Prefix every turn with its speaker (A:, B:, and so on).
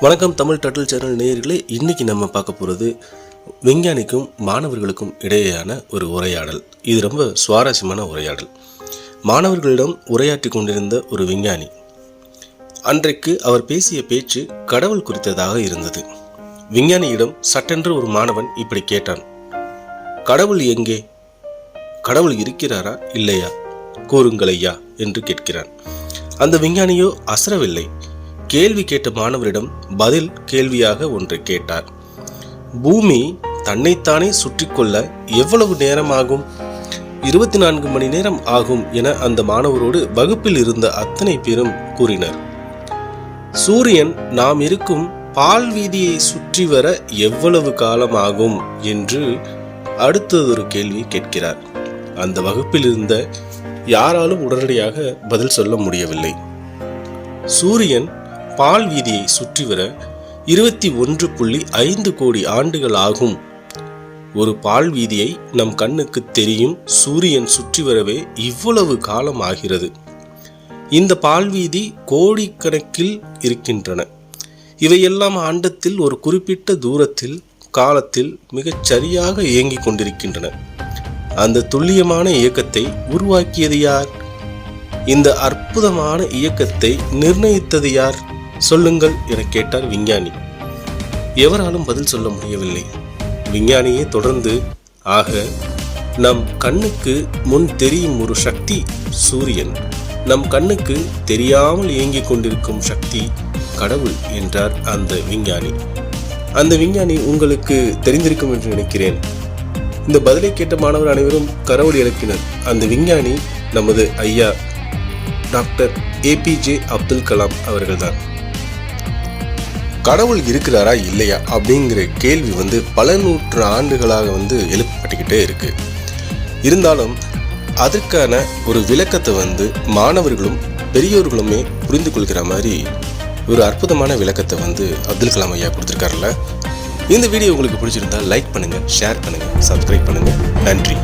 A: வணக்கம் தமிழ் டட்டில் சேனல் நேயர்களே. இன்னைக்கு நம்ம பார்க்க போகிறது விஞ்ஞானிக்கும் மாணவர்களுக்கும் இடையேயான ஒரு உரையாடல். இது ரொம்ப சுவாரஸ்யமான உரையாடல். மாணவர்களிடம் உரையாற்றி கொண்டிருந்த ஒரு விஞ்ஞானி அன்றைக்கு அவர் பேசிய பேச்சு கடவுள் குறித்ததாக இருந்தது. விஞ்ஞானியிடம் சட்டென்று ஒரு மாணவன் இப்படி கேட்டான் கடவுள் எங்கே? கடவுள் இருக்கிறாரா இல்லையா? கூறுங்கள் ஐயா என்று கேட்கிறான். அந்த விஞ்ஞானியோ அசரவில்லை. கேள்வி கேட்ட மாணவரிடம் பதில் கேள்வியாக ஒன்று கேட்டார். பூமி தன்னைத்தானே சுற்றி கொள்ள எவ்வளவு நேரம் ஆகும் இருபத்தி நான்கு மணி நேரம் ஆகும் என அந்த மாணவரோடு வகுப்பில் இருந்த அத்தனை பேரும் கூறினர். சூரியன் நாம் இருக்கும் பால் வீதியை சுற்றி வர எவ்வளவு காலம் ஆகும் என்று அடுத்ததொரு கேள்வி கேட்கிறார். அந்த வகுப்பில் இருந்த யாராலும் உடனடியாக பதில் சொல்ல முடியவில்லை. சூரியன் பால் வீதியை சுற்றி வர இருபத்தி ஒன்று புள்ளி ஐந்து கோடி ஆண்டுகள் ஆகும். ஒரு பால் வீதியை நம் கண்ணுக்கு தெரியும் சூரியன் சுற்றி வரவே இவ்வளவு காலம் ஆகிறது இந்த பால் வீதி கோடிக்கணக்கில் இருக்கின்றன. இவையெல்லாம் ஆண்டத்தில் ஒரு குறிப்பிட்ட தூரத்தில் காலத்தில் மிகச் சரியாக இயங்கிக் கொண்டிருக்கின்றன. அந்த துல்லியமான இயக்கத்தை உருவாக்கியது யார்? இந்த அற்புதமான இயக்கத்தை நிர்ணயித்தது யார்? சொல்லுங்கள் என கேட்டார் விஞ்ஞானி. எவராலும் பதில் சொல்ல முடியவில்லை. விஞ்ஞானியே தொடர்ந்து ஆக நம் கண்ணுக்கு முன் தெரியும் ஒரு சக்தி சூரியன். நம் கண்ணுக்கு தெரியாமல் இயங்கிக் கொண்டிருக்கும் சக்தி கடவுள் என்றார் அந்த விஞ்ஞானி. அந்த விஞ்ஞானி உங்களுக்கு தெரிந்திருக்கும் என்று நினைக்கிறேன். இந்த பதிலை கேட்ட மாணவர் அனைவரும் கரவொலி எழுப்பினர். அந்த விஞ்ஞானி நமது ஐயா டாக்டர் ஏபிஜே அப்துல் கலாம் அவர்கள்தான். கடவுள் இருக்கிறாரா இல்லையா அப்படிங்கிற கேள்வி வந்து பல நூற்று ஆண்டுகளாக வந்து எழுப்பப்பட்டுக்கிட்டே இருக்கு. இருந்தாலும் அதற்கான ஒரு விளக்கத்தை வந்து மாணவர்களும் பெரியோர்களுமே புரிந்து கொள்கிற மாதிரி ஒரு அற்புதமான விளக்கத்தை வந்து அப்துல் கலாம் ஐயா கொடுத்துருக்காருல்ல. இந்த வீடியோ உங்களுக்கு பிடிச்சிருந்தா லைக் பண்ணுங்கள் ஷேர் பண்ணுங்கள் சப்ஸ்கிரைப் பண்ணுங்கள் நன்றி.